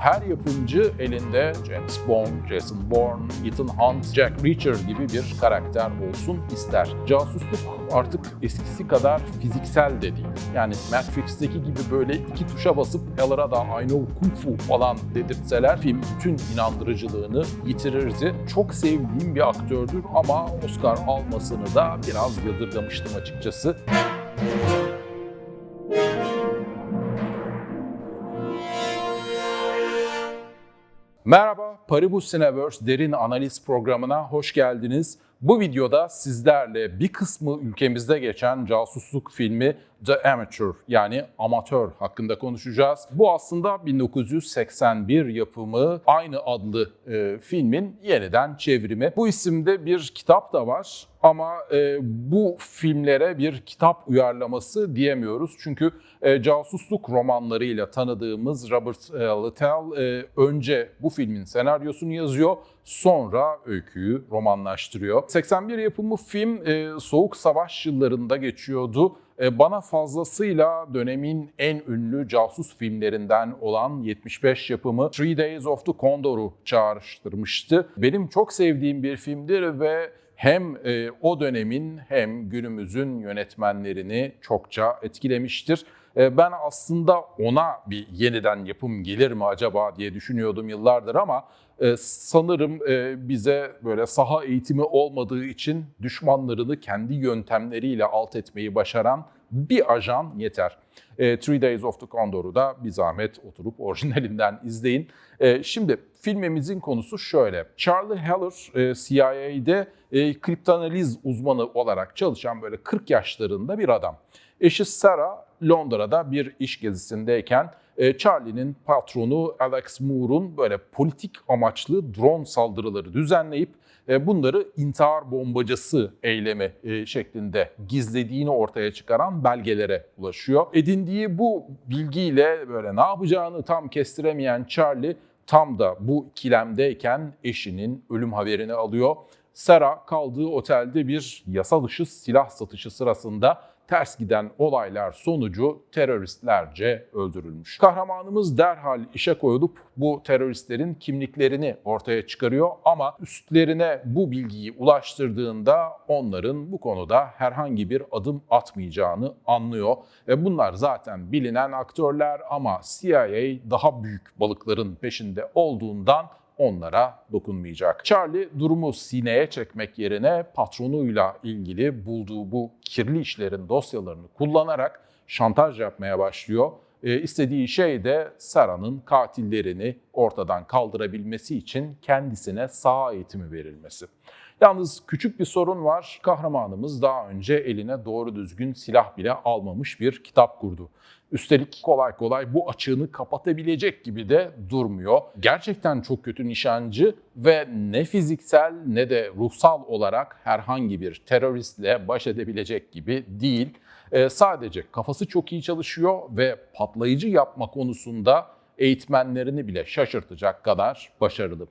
her yapımcı elinde James Bond, Jason Bourne, Ethan Hunt, Jack Reacher gibi bir karakter olsun ister. Casusluk artık eskisi kadar fiziksel de değil. Yani Matrix'teki gibi böyle iki tuşa basıp Heller'a da I know Kung Fu falan dedirtseler film bütün inandırıcılığını yitirirdi. Çok sevdiğim bir aktördür ama Oscar almasını da biraz yadırgamıştım açıkçası. Merhaba, Paribus Cineverse derin analiz programına hoş geldiniz. Bu videoda sizlerle bir kısmı ülkemizde geçen casusluk filmi The Amateur yani Amatör hakkında konuşacağız. Bu aslında 1981 yapımı aynı adlı e, filmin yeniden çevrimi. Bu isimde bir kitap da var ama e, bu filmlere bir kitap uyarlaması diyemiyoruz. Çünkü e, casusluk romanlarıyla tanıdığımız Robert e, Littell e, önce bu filmin senaryosunu yazıyor, sonra öyküyü romanlaştırıyor. 81 yapımı film e, Soğuk Savaş yıllarında geçiyordu. E, Bana fazlasıyla dönemin en ünlü casus filmlerinden olan 75 yapımı Three Days of the Condor'u çağrıştırmıştı. Benim çok sevdiğim bir filmdir ve hem e, o dönemin hem günümüzün yönetmenlerini çokça etkilemiştir. E, ben aslında ona bir yeniden yapım gelir mi acaba diye düşünüyordum yıllardır ama e, sanırım e, bize böyle saha eğitimi olmadığı için düşmanlarını kendi yöntemleriyle alt etmeyi başaran bir ajan yeter. Three Days of the Condor'u da bir zahmet oturup orijinalinden izleyin. Şimdi filmimizin konusu şöyle. Charlie Heller CIA'de kriptanaliz uzmanı olarak çalışan böyle 40 yaşlarında bir adam. Eşi Sarah Londra'da bir iş gezisindeyken e, Charlie'nin patronu Alex Moore'un böyle politik amaçlı drone saldırıları düzenleyip e, bunları intihar bombacısı eylemi e, şeklinde gizlediğini ortaya çıkaran belgelere ulaşıyor. Edindiği bu bilgiyle böyle ne yapacağını tam kestiremeyen Charlie tam da bu ikilemdeyken eşinin ölüm haberini alıyor. Sarah kaldığı otelde bir yasa dışı silah satışı sırasında ters giden olaylar sonucu teröristlerce öldürülmüş. Kahramanımız derhal işe koyulup bu teröristlerin kimliklerini ortaya çıkarıyor ama üstlerine bu bilgiyi ulaştırdığında onların bu konuda herhangi bir adım atmayacağını anlıyor. Ve bunlar zaten bilinen aktörler ama CIA daha büyük balıkların peşinde olduğundan onlara dokunmayacak. Charlie durumu sineye çekmek yerine patronuyla ilgili bulduğu bu kirli işlerin dosyalarını kullanarak şantaj yapmaya başlıyor. E, istediği şey de Sarah'nın katillerini ortadan kaldırabilmesi için kendisine sağ eğitimi verilmesi. Yalnız küçük bir sorun var. Kahramanımız daha önce eline doğru düzgün silah bile almamış bir kitap kurdu. Üstelik kolay kolay bu açığını kapatabilecek gibi de durmuyor. Gerçekten çok kötü nişancı ve ne fiziksel ne de ruhsal olarak herhangi bir teröristle baş edebilecek gibi değil. Ee, sadece kafası çok iyi çalışıyor ve patlayıcı yapma konusunda eğitmenlerini bile şaşırtacak kadar başarılı.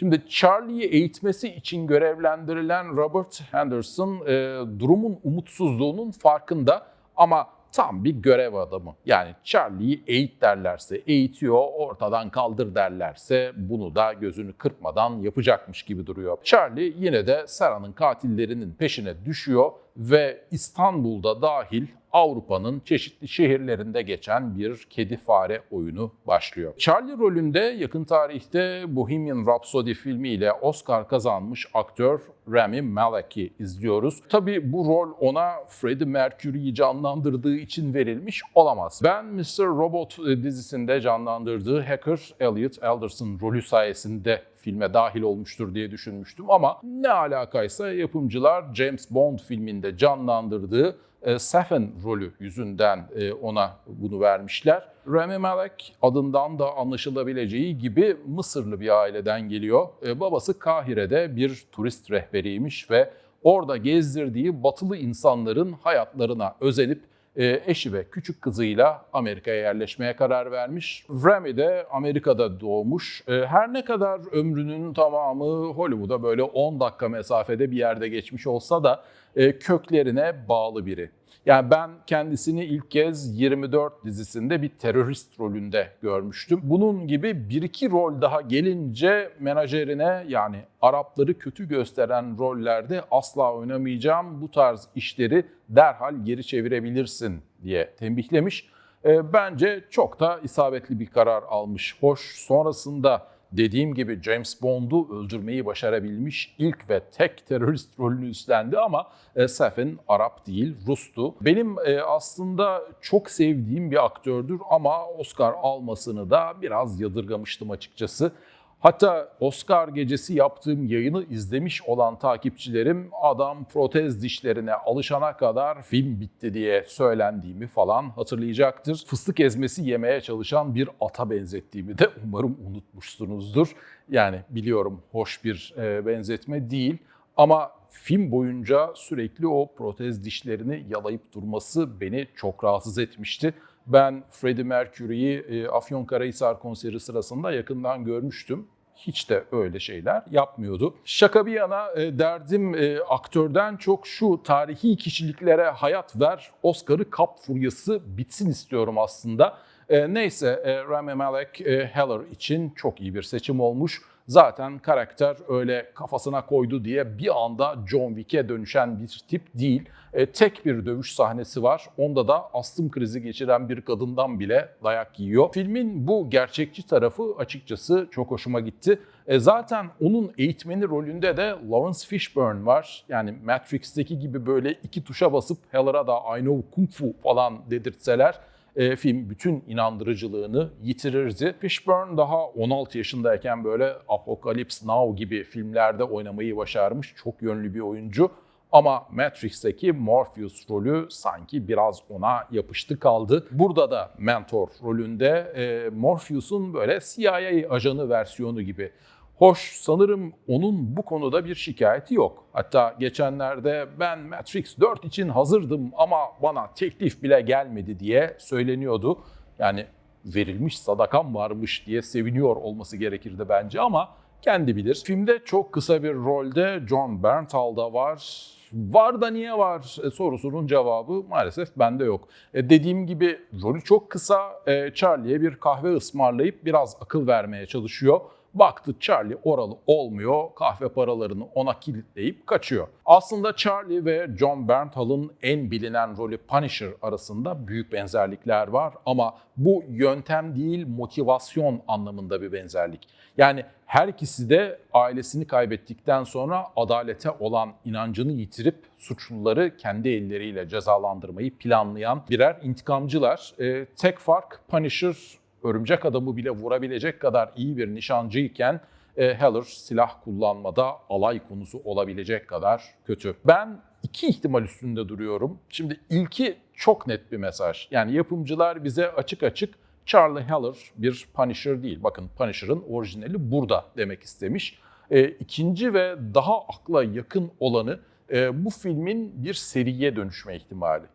Şimdi Charlie'yi eğitmesi için görevlendirilen Robert Henderson e, durumun umutsuzluğunun farkında ama tam bir görev adamı. Yani Charlie'yi eğit derlerse eğitiyor, ortadan kaldır derlerse bunu da gözünü kırpmadan yapacakmış gibi duruyor. Charlie yine de Sarah'nın katillerinin peşine düşüyor ve İstanbul'da dahil Avrupa'nın çeşitli şehirlerinde geçen bir kedi fare oyunu başlıyor. Charlie rolünde yakın tarihte Bohemian Rhapsody filmiyle Oscar kazanmış aktör Rami Malek'i izliyoruz. Tabi bu rol ona Freddie Mercury'yi canlandırdığı için verilmiş olamaz. Ben Mr. Robot dizisinde canlandırdığı hacker Elliot Alderson rolü sayesinde filme dahil olmuştur diye düşünmüştüm ama ne alakaysa yapımcılar James Bond filminde canlandırdığı e, Safin rolü yüzünden e, ona bunu vermişler. Rami Malek adından da anlaşılabileceği gibi Mısırlı bir aileden geliyor. E, babası Kahire'de bir turist rehberiymiş ve orada gezdirdiği batılı insanların hayatlarına özenip eşi ve küçük kızıyla Amerika'ya yerleşmeye karar vermiş. Rami de Amerika'da doğmuş. E, her ne kadar ömrünün tamamı Hollywood'a böyle 10 dakika mesafede bir yerde geçmiş olsa da e, köklerine bağlı biri. Yani ben kendisini ilk kez 24 dizisinde bir terörist rolünde görmüştüm. Bunun gibi bir iki rol daha gelince menajerine yani Arapları kötü gösteren rollerde asla oynamayacağım bu tarz işleri derhal geri çevirebilirsin diye tembihlemiş. E, bence çok da isabetli bir karar almış. Hoş sonrasında dediğim gibi James Bond'u öldürmeyi başarabilmiş ilk ve tek terörist rolünü üstlendi ama e, Safin Arap değil, Rus'tu. Benim e, aslında çok sevdiğim bir aktördür ama Oscar almasını da biraz yadırgamıştım açıkçası. Hatta Oscar gecesi yaptığım yayını izlemiş olan takipçilerim adam protez dişlerine alışana kadar film bitti diye söylendiğimi falan hatırlayacaktır. Fıstık ezmesi yemeye çalışan bir ata benzettiğimi de umarım unutmuşsunuzdur. Yani biliyorum hoş bir e, benzetme değil ama film boyunca sürekli o protez dişlerini yalayıp durması beni çok rahatsız etmişti. Ben Freddie Mercury'yi e, Afyonkarahisar konseri sırasında yakından görmüştüm. Hiç de öyle şeyler yapmıyordu. Şaka bir yana e, derdim e, aktörden çok şu tarihi kişiliklere hayat ver, Oscar'ı kap furyası bitsin istiyorum aslında. E, neyse e, Rami Malek Heller için çok iyi bir seçim olmuş. Zaten karakter öyle kafasına koydu diye bir anda John Wick'e dönüşen bir tip değil. E, tek bir dövüş sahnesi var. Onda da astım krizi geçiren bir kadından bile dayak yiyor. Filmin bu gerçekçi tarafı açıkçası çok hoşuma gitti. E, zaten onun eğitmeni rolünde de Lawrence Fishburne var. Yani Matrix'teki gibi böyle iki tuşa basıp Heller'a da I know Kung Fu falan dedirtseler e, film bütün inandırıcılığını yitirirdi. Fishburne daha 16 yaşındayken böyle Apocalypse Now gibi filmlerde oynamayı başarmış çok yönlü bir oyuncu. Ama Matrix'teki Morpheus rolü sanki biraz ona yapıştı kaldı. Burada da mentor rolünde e, Morpheus'un böyle CIA ajanı versiyonu gibi. Hoş sanırım onun bu konuda bir şikayeti yok. Hatta geçenlerde ben Matrix 4 için hazırdım ama bana teklif bile gelmedi diye söyleniyordu. Yani verilmiş sadakam varmış diye seviniyor olması gerekirdi bence ama kendi bilir. Filmde çok kısa bir rolde John Bernthal da var. Var da niye var e, sorusunun cevabı maalesef bende yok. E, dediğim gibi rolü çok kısa. E, Charlie'ye bir kahve ısmarlayıp biraz akıl vermeye çalışıyor. Baktı Charlie oralı olmuyor, kahve paralarını ona kilitleyip kaçıyor. Aslında Charlie ve John Bernthal'ın en bilinen rolü Punisher arasında büyük benzerlikler var ama bu yöntem değil motivasyon anlamında bir benzerlik. Yani her ikisi de ailesini kaybettikten sonra adalete olan inancını yitirip suçluları kendi elleriyle cezalandırmayı planlayan birer intikamcılar. Ee, tek fark Punisher örümcek adamı bile vurabilecek kadar iyi bir nişancıyken e, Heller silah kullanmada alay konusu olabilecek kadar kötü. Ben iki ihtimal üstünde duruyorum. Şimdi ilki çok net bir mesaj. Yani yapımcılar bize açık açık Charlie Heller bir Punisher değil. Bakın Punisher'ın orijinali burada demek istemiş. E, ikinci ve daha akla yakın olanı e, bu filmin bir seriye dönüşme ihtimali.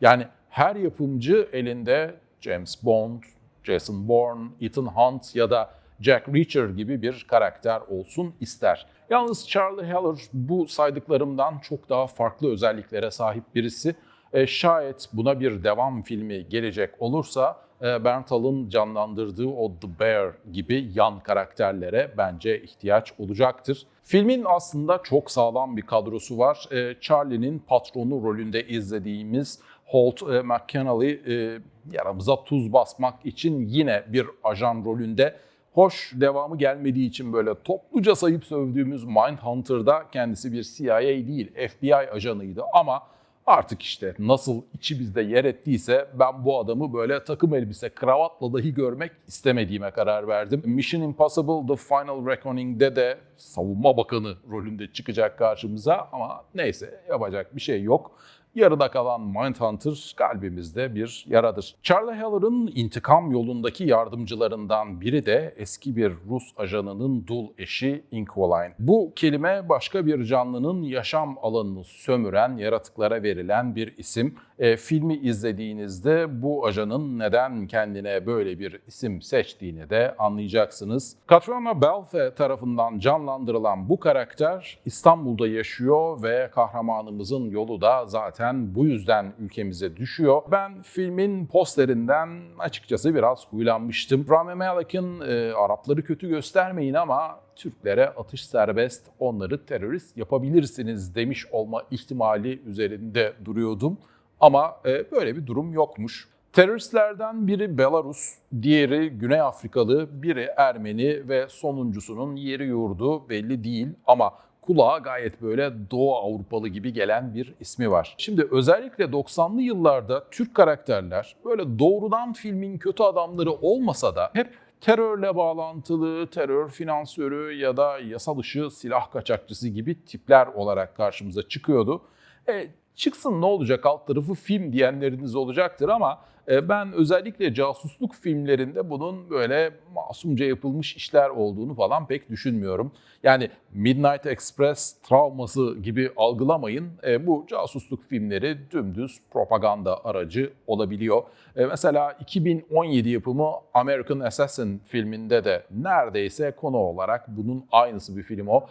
Yani her yapımcı elinde James Bond, Jason Bourne, Ethan Hunt ya da Jack Reacher gibi bir karakter olsun ister. Yalnız Charlie Heller bu saydıklarımdan çok daha farklı özelliklere sahip birisi. E, şayet buna bir devam filmi gelecek olursa e, Bernthal'ın canlandırdığı o The Bear gibi yan karakterlere bence ihtiyaç olacaktır. Filmin aslında çok sağlam bir kadrosu var. E, Charlie'nin patronu rolünde izlediğimiz Holt e, McKinley e, yaramıza tuz basmak için yine bir ajan rolünde. Hoş devamı gelmediği için böyle topluca sayıp sövdüğümüz Mindhunter'da kendisi bir CIA değil FBI ajanıydı ama Artık işte nasıl içimizde yer ettiyse ben bu adamı böyle takım elbise, kravatla dahi görmek istemediğime karar verdim. Mission Impossible The Final Reckoning'de de savunma bakanı rolünde çıkacak karşımıza ama neyse yapacak bir şey yok. Yarıda kalan Mindhunter kalbimizde bir yaradır. Charlie Heller'ın intikam yolundaki yardımcılarından biri de eski bir Rus ajanının dul eşi Inqualine. Bu kelime başka bir canlının yaşam alanını sömüren yaratıklara verilen bir isim. E, filmi izlediğinizde bu ajanın neden kendine böyle bir isim seçtiğini de anlayacaksınız. Katrina Balfe tarafından canlandırılan bu karakter İstanbul'da yaşıyor ve kahramanımızın yolu da zaten bu yüzden ülkemize düşüyor. Ben filmin posterinden açıkçası biraz huylanmıştım. Rami Malek'in e, Arapları kötü göstermeyin ama Türklere atış serbest, onları terörist yapabilirsiniz demiş olma ihtimali üzerinde duruyordum. Ama e, böyle bir durum yokmuş. Teröristlerden biri Belarus, diğeri Güney Afrikalı, biri Ermeni ve sonuncusunun yeri yurdu belli değil ama kulağa gayet böyle Doğu Avrupalı gibi gelen bir ismi var. Şimdi özellikle 90'lı yıllarda Türk karakterler böyle doğrudan filmin kötü adamları olmasa da hep terörle bağlantılı, terör finansörü ya da yasa dışı silah kaçakçısı gibi tipler olarak karşımıza çıkıyordu. E, çıksın ne olacak alt tarafı film diyenleriniz olacaktır ama e, ben özellikle casusluk filmlerinde bunun böyle masumca yapılmış işler olduğunu falan pek düşünmüyorum. Yani Midnight Express travması gibi algılamayın. E, bu casusluk filmleri dümdüz propaganda aracı olabiliyor. E, mesela 2017 yapımı American Assassin filminde de neredeyse konu olarak bunun aynısı bir film o.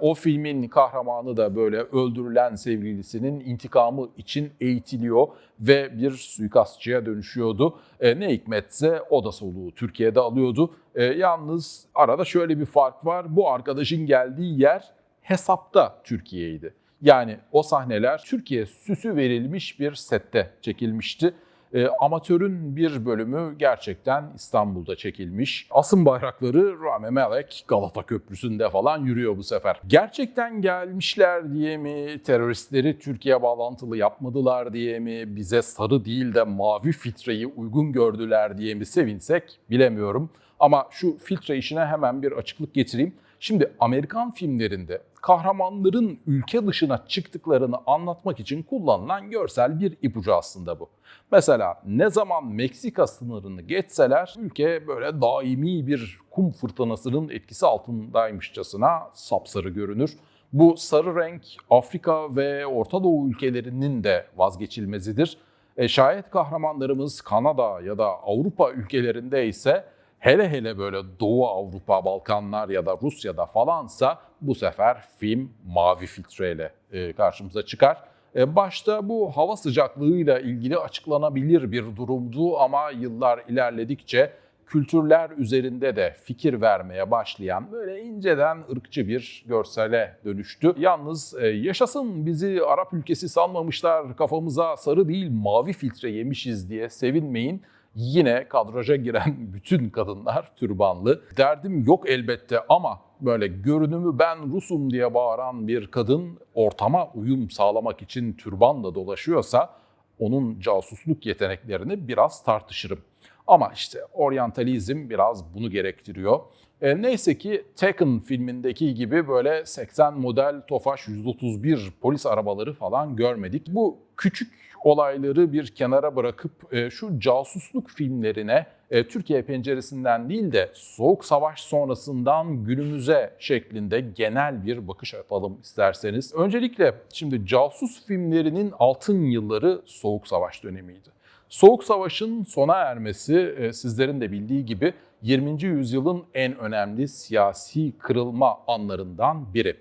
O filmin kahramanı da böyle öldürülen sevgilisinin intikamı için eğitiliyor ve bir suikastçıya dönüşüyordu. E, ne hikmetse o da soluğu Türkiye'de alıyordu. E, yalnız arada şöyle bir fark var. Bu arkadaşın geldiği yer hesapta Türkiye'ydi. Yani o sahneler Türkiye süsü verilmiş bir sette çekilmişti. E, amatörün bir bölümü gerçekten İstanbul'da çekilmiş. Asım bayrakları Rami Malek Galata Köprüsü'nde falan yürüyor bu sefer. Gerçekten gelmişler diye mi, teröristleri Türkiye bağlantılı yapmadılar diye mi, bize sarı değil de mavi filtreyi uygun gördüler diye mi sevinsek bilemiyorum. Ama şu filtre işine hemen bir açıklık getireyim. Şimdi Amerikan filmlerinde kahramanların ülke dışına çıktıklarını anlatmak için kullanılan görsel bir ipucu aslında bu. Mesela ne zaman Meksika sınırını geçseler ülke böyle daimi bir kum fırtınasının etkisi altındaymışçasına sapsarı görünür. Bu sarı renk Afrika ve Orta Doğu ülkelerinin de vazgeçilmezidir. E, şayet kahramanlarımız Kanada ya da Avrupa ülkelerinde ise hele hele böyle Doğu Avrupa, Balkanlar ya da Rusya'da falansa bu sefer film mavi filtreyle e, karşımıza çıkar. E, başta bu hava sıcaklığıyla ilgili açıklanabilir bir durumdu ama yıllar ilerledikçe kültürler üzerinde de fikir vermeye başlayan böyle inceden ırkçı bir görsele dönüştü. Yalnız e, yaşasın bizi Arap ülkesi sanmamışlar kafamıza sarı değil mavi filtre yemişiz diye sevinmeyin yine kadraja giren bütün kadınlar türbanlı. Derdim yok elbette ama böyle görünümü ben Rusum diye bağıran bir kadın ortama uyum sağlamak için türbanla dolaşıyorsa onun casusluk yeteneklerini biraz tartışırım. Ama işte oryantalizm biraz bunu gerektiriyor. E, neyse ki Taken filmindeki gibi böyle 80 model Tofaş 131 polis arabaları falan görmedik. Bu küçük olayları bir kenara bırakıp e, şu casusluk filmlerine e, Türkiye penceresinden değil de Soğuk Savaş sonrasından günümüze şeklinde genel bir bakış yapalım isterseniz. Öncelikle şimdi casus filmlerinin altın yılları Soğuk Savaş dönemiydi. Soğuk Savaş'ın sona ermesi e, sizlerin de bildiği gibi 20. yüzyılın en önemli siyasi kırılma anlarından biri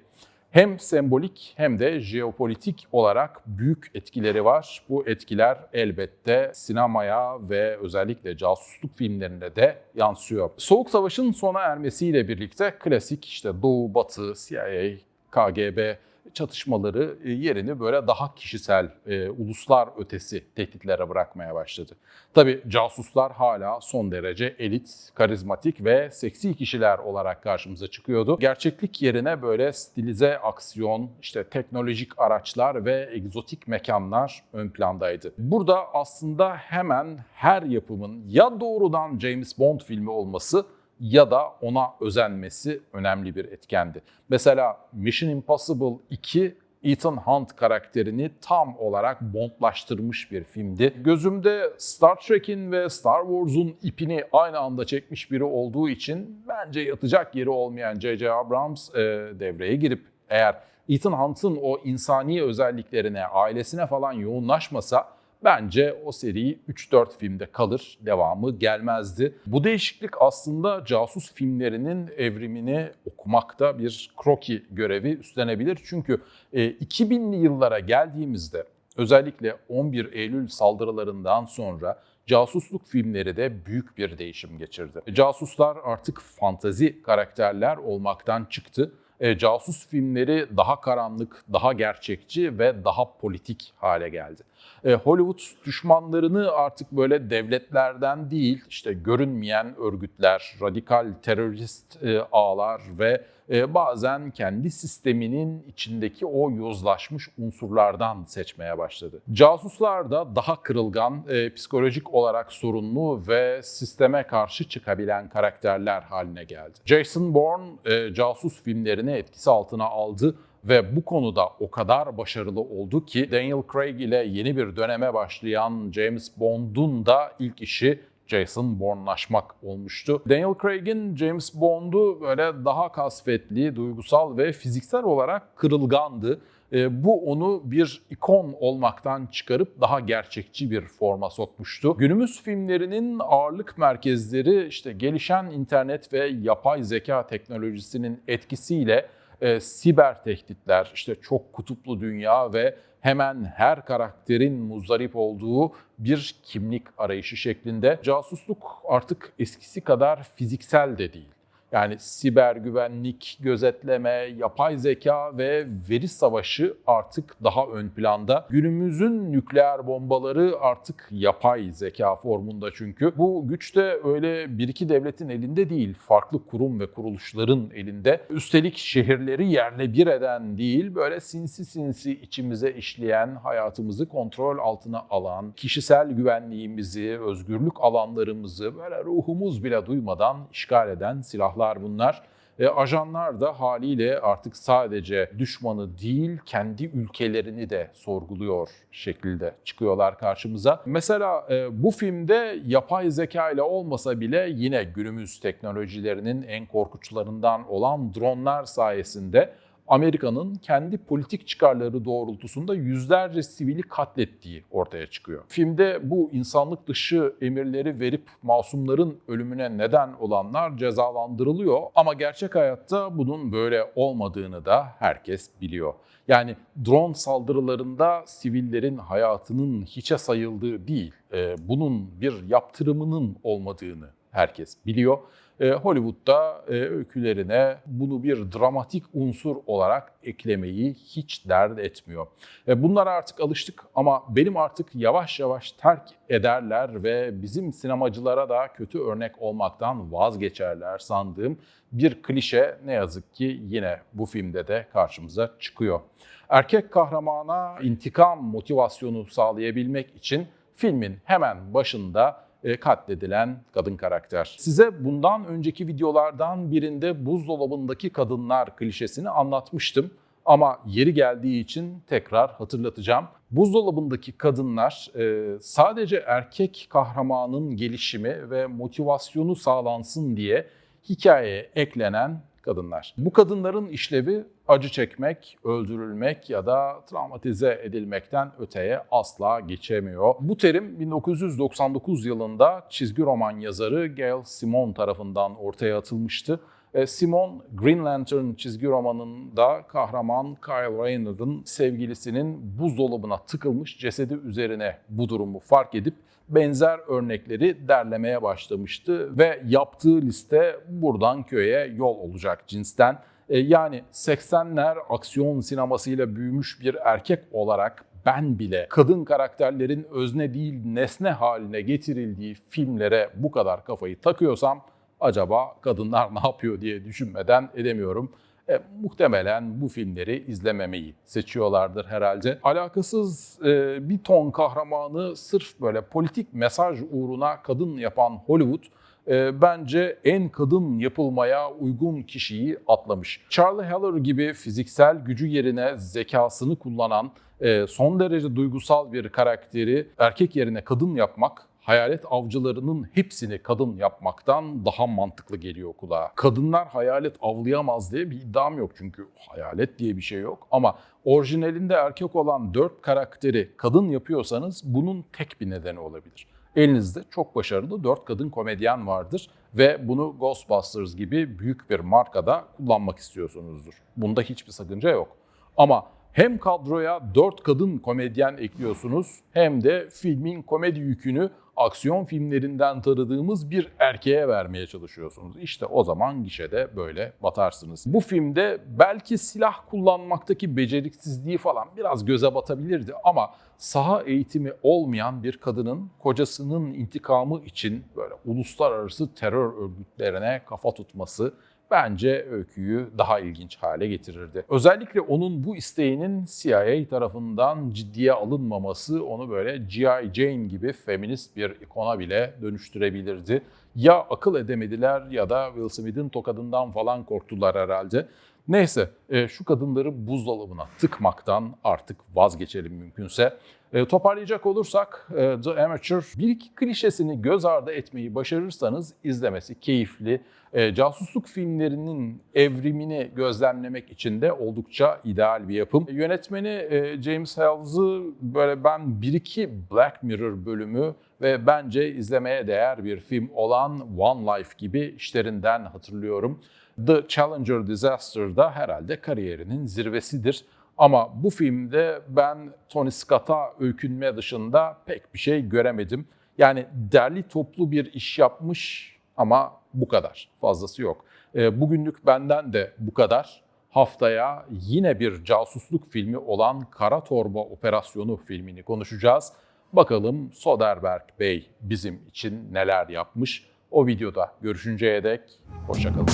hem sembolik hem de jeopolitik olarak büyük etkileri var. Bu etkiler elbette sinemaya ve özellikle casusluk filmlerine de yansıyor. Soğuk Savaş'ın sona ermesiyle birlikte klasik işte Doğu, Batı, CIA, KGB çatışmaları e, yerini böyle daha kişisel, e, uluslar ötesi tehditlere bırakmaya başladı. Tabi casuslar hala son derece elit, karizmatik ve seksi kişiler olarak karşımıza çıkıyordu. Gerçeklik yerine böyle stilize aksiyon, işte teknolojik araçlar ve egzotik mekanlar ön plandaydı. Burada aslında hemen her yapımın ya doğrudan James Bond filmi olması ya da ona özenmesi önemli bir etkendi. Mesela Mission Impossible 2 Ethan Hunt karakterini tam olarak bondlaştırmış bir filmdi. Gözümde Star Trek'in ve Star Wars'un ipini aynı anda çekmiş biri olduğu için bence yatacak yeri olmayan J.J. Abrams e, devreye girip eğer Ethan Hunt'ın o insani özelliklerine, ailesine falan yoğunlaşmasa bence o seri 3-4 filmde kalır, devamı gelmezdi. Bu değişiklik aslında casus filmlerinin evrimini okumakta bir kroki görevi üstlenebilir. Çünkü e, 2000'li yıllara geldiğimizde özellikle 11 Eylül saldırılarından sonra casusluk filmleri de büyük bir değişim geçirdi. Casuslar artık fantazi karakterler olmaktan çıktı. E, casus filmleri daha karanlık, daha gerçekçi ve daha politik hale geldi. E, Hollywood düşmanlarını artık böyle devletlerden değil, işte görünmeyen örgütler, radikal terörist e, ağlar ve bazen kendi sisteminin içindeki o yozlaşmış unsurlardan seçmeye başladı. Casuslar da daha kırılgan, e, psikolojik olarak sorunlu ve sisteme karşı çıkabilen karakterler haline geldi. Jason Bourne e, casus filmlerini etkisi altına aldı ve bu konuda o kadar başarılı oldu ki Daniel Craig ile yeni bir döneme başlayan James Bond'un da ilk işi Jason Bourne'laşmak olmuştu. Daniel Craig'in James Bond'u böyle daha kasvetli, duygusal ve fiziksel olarak kırılgandı. E, bu onu bir ikon olmaktan çıkarıp daha gerçekçi bir forma sokmuştu. Günümüz filmlerinin ağırlık merkezleri işte gelişen internet ve yapay zeka teknolojisinin etkisiyle e, siber tehditler, işte çok kutuplu dünya ve hemen her karakterin muzdarip olduğu bir kimlik arayışı şeklinde. Casusluk artık eskisi kadar fiziksel de değil. Yani siber güvenlik, gözetleme, yapay zeka ve veri savaşı artık daha ön planda. Günümüzün nükleer bombaları artık yapay zeka formunda çünkü. Bu güç de öyle bir iki devletin elinde değil, farklı kurum ve kuruluşların elinde. Üstelik şehirleri yerle bir eden değil, böyle sinsi sinsi içimize işleyen, hayatımızı kontrol altına alan, kişisel güvenliğimizi, özgürlük alanlarımızı böyle ruhumuz bile duymadan işgal eden silahlar silahlar bunlar. E, ajanlar da haliyle artık sadece düşmanı değil kendi ülkelerini de sorguluyor şekilde çıkıyorlar karşımıza. Mesela e, bu filmde yapay zeka ile olmasa bile yine günümüz teknolojilerinin en korkunçlarından olan dronlar sayesinde Amerika'nın kendi politik çıkarları doğrultusunda yüzlerce sivili katlettiği ortaya çıkıyor. Filmde bu insanlık dışı emirleri verip masumların ölümüne neden olanlar cezalandırılıyor ama gerçek hayatta bunun böyle olmadığını da herkes biliyor. Yani drone saldırılarında sivillerin hayatının hiçe sayıldığı değil, e, bunun bir yaptırımının olmadığını herkes biliyor. E, Hollywood'da e, öykülerine bunu bir dramatik unsur olarak eklemeyi hiç dert etmiyor. E, bunlara artık alıştık ama benim artık yavaş yavaş terk ederler ve bizim sinemacılara da kötü örnek olmaktan vazgeçerler sandığım bir klişe ne yazık ki yine bu filmde de karşımıza çıkıyor. Erkek kahramana intikam motivasyonu sağlayabilmek için filmin hemen başında katledilen kadın karakter. Size bundan önceki videolardan birinde buzdolabındaki kadınlar klişesini anlatmıştım. Ama yeri geldiği için tekrar hatırlatacağım. Buzdolabındaki kadınlar e, sadece erkek kahramanın gelişimi ve motivasyonu sağlansın diye hikayeye eklenen kadınlar. Bu kadınların işlevi acı çekmek, öldürülmek ya da travmatize edilmekten öteye asla geçemiyor. Bu terim 1999 yılında çizgi roman yazarı Gail Simon tarafından ortaya atılmıştı. E, Simon, Green Lantern çizgi romanında kahraman Kyle Rayner'ın sevgilisinin buzdolabına tıkılmış cesedi üzerine bu durumu fark edip benzer örnekleri derlemeye başlamıştı ve yaptığı liste buradan köye yol olacak cinsten. E, yani 80'ler aksiyon sinemasıyla büyümüş bir erkek olarak ben bile kadın karakterlerin özne değil nesne haline getirildiği filmlere bu kadar kafayı takıyorsam acaba kadınlar ne yapıyor diye düşünmeden edemiyorum. E, muhtemelen bu filmleri izlememeyi seçiyorlardır herhalde. Alakasız e, bir ton kahramanı sırf böyle politik mesaj uğruna kadın yapan Hollywood e, bence en kadın yapılmaya uygun kişiyi atlamış. Charlie Heller gibi fiziksel gücü yerine zekasını kullanan e, son derece duygusal bir karakteri erkek yerine kadın yapmak hayalet avcılarının hepsini kadın yapmaktan daha mantıklı geliyor kulağa. Kadınlar hayalet avlayamaz diye bir iddiam yok çünkü hayalet diye bir şey yok. Ama orijinalinde erkek olan dört karakteri kadın yapıyorsanız bunun tek bir nedeni olabilir. Elinizde çok başarılı dört kadın komedyen vardır ve bunu Ghostbusters gibi büyük bir markada kullanmak istiyorsunuzdur. Bunda hiçbir sakınca yok. Ama hem kadroya 4 kadın komedyen ekliyorsunuz hem de filmin komedi yükünü aksiyon filmlerinden tanıdığımız bir erkeğe vermeye çalışıyorsunuz. İşte o zaman gişede böyle batarsınız. Bu filmde belki silah kullanmaktaki beceriksizliği falan biraz göze batabilirdi ama saha eğitimi olmayan bir kadının kocasının intikamı için böyle uluslararası terör örgütlerine kafa tutması bence öyküyü daha ilginç hale getirirdi. Özellikle onun bu isteğinin CIA tarafından ciddiye alınmaması onu böyle G.I. Jane gibi feminist bir ikona bile dönüştürebilirdi. Ya akıl edemediler ya da Will Smith'in tokadından falan korktular herhalde. Neyse e, şu kadınları buzdolabına tıkmaktan artık vazgeçelim mümkünse. E, toparlayacak olursak e, The Amateur bir iki klişesini göz ardı etmeyi başarırsanız izlemesi keyifli. Casusluk filmlerinin evrimini gözlemlemek için de oldukça ideal bir yapım. Yönetmeni James Hells'ı böyle ben bir iki Black Mirror bölümü ve bence izlemeye değer bir film olan One Life gibi işlerinden hatırlıyorum. The Challenger Disaster'da herhalde kariyerinin zirvesidir. Ama bu filmde ben Tony Scott'a öykünme dışında pek bir şey göremedim. Yani derli toplu bir iş yapmış ama bu kadar. Fazlası yok. E, bugünlük benden de bu kadar. Haftaya yine bir casusluk filmi olan Kara Torba Operasyonu filmini konuşacağız. Bakalım Soderbergh Bey bizim için neler yapmış. O videoda görüşünceye dek hoşçakalın.